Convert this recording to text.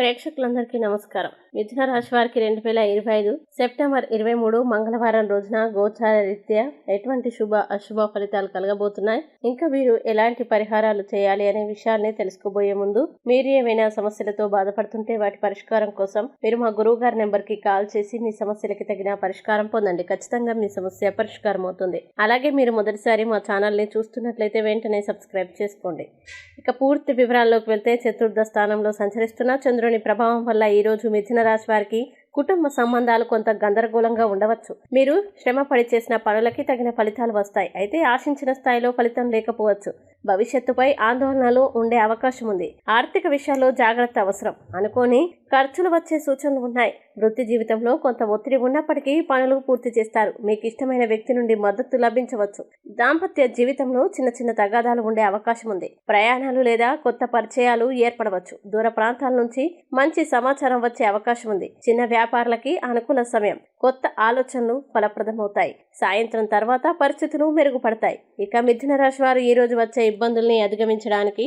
ప్రేక్షకులందరికీ నమస్కారం. మిథున రాశి వారికి రెండు వేల ఇరవై ఐదు సెప్టెంబర్ ఇరవై మూడు మంగళవారం రోజున గోచార రీత్యా ఎటువంటి శుభ అశుభ ఫలితాలు కలగబోతున్నాయి? ఇంకా మీరు ఎలాంటి పరిహారాలు చేయాలి అనే విషయాన్ని తెలుసుకోబోయే ముందు మీరు ఏమైనా సమస్యలతో బాధపడుతుంటే వాటి పరిష్కారం కోసం మీరు మా గురువు గారి నెంబర్కి కాల్ చేసి మీ సమస్యలకి తగిన పరిష్కారం పొందండి. ఖచ్చితంగా మీ సమస్య పరిష్కారం అవుతుంది. అలాగే మీరు మొదటిసారి మా ఛానల్ని చూస్తున్నట్లయితే వెంటనే సబ్స్క్రైబ్ చేసుకోండి. ఇక పూర్తి వివరాల్లోకి వెళ్తే చతుర్థ స్థానంలో సంచరిస్తున్న చంద్రుడు చంద్రుని ప్రభావం వల్ల ఈ రోజు మిథున రాశి వారికి కుటుంబ సంబంధాలు కొంత గందరగోళంగా ఉండవచ్చు. మీరు శ్రమ పడి చేసిన పనులకి తగిన ఫలితాలు వస్తాయి. అయితే ఆశించిన స్థాయిలో ఫలితం లేకపోవచ్చు. భవిష్యత్తుపై ఆందోళనలు ఉండే అవకాశం ఉంది. ఆర్థిక విషయాల్లో జాగ్రత్త అవసరం. అనుకోని ఖర్చులు వచ్చే సూచనలు ఉన్నాయి. వృత్తి జీవితంలో కొంత ఒత్తిడి ఉన్నప్పటికీ పనులు పూర్తి చేస్తారు. మీకు ఇష్టమైన వ్యక్తి నుండి మద్దతు లభించవచ్చు. దాంపత్య జీవితంలో చిన్న చిన్న తగాదాలు ఉండే అవకాశం ఉంది. ప్రయాణాలు లేదా కొత్త పరిచయాలు ఏర్పడవచ్చు. దూర ప్రాంతాల నుంచి మంచి సమాచారం వచ్చే అవకాశం ఉంది. చిన్న వ్యాపారులకి అనుకూల సమయం కొత్త ఆలోచనలు ఫలప్రదమవుతాయి. సాయంత్రం తర్వాత పరిస్థితులు మెరుగుపడతాయి. ఇక మిథున రాశి వారు ఈ రోజు వచ్చే ఇబ్బందుల్ని అధిగమించడానికి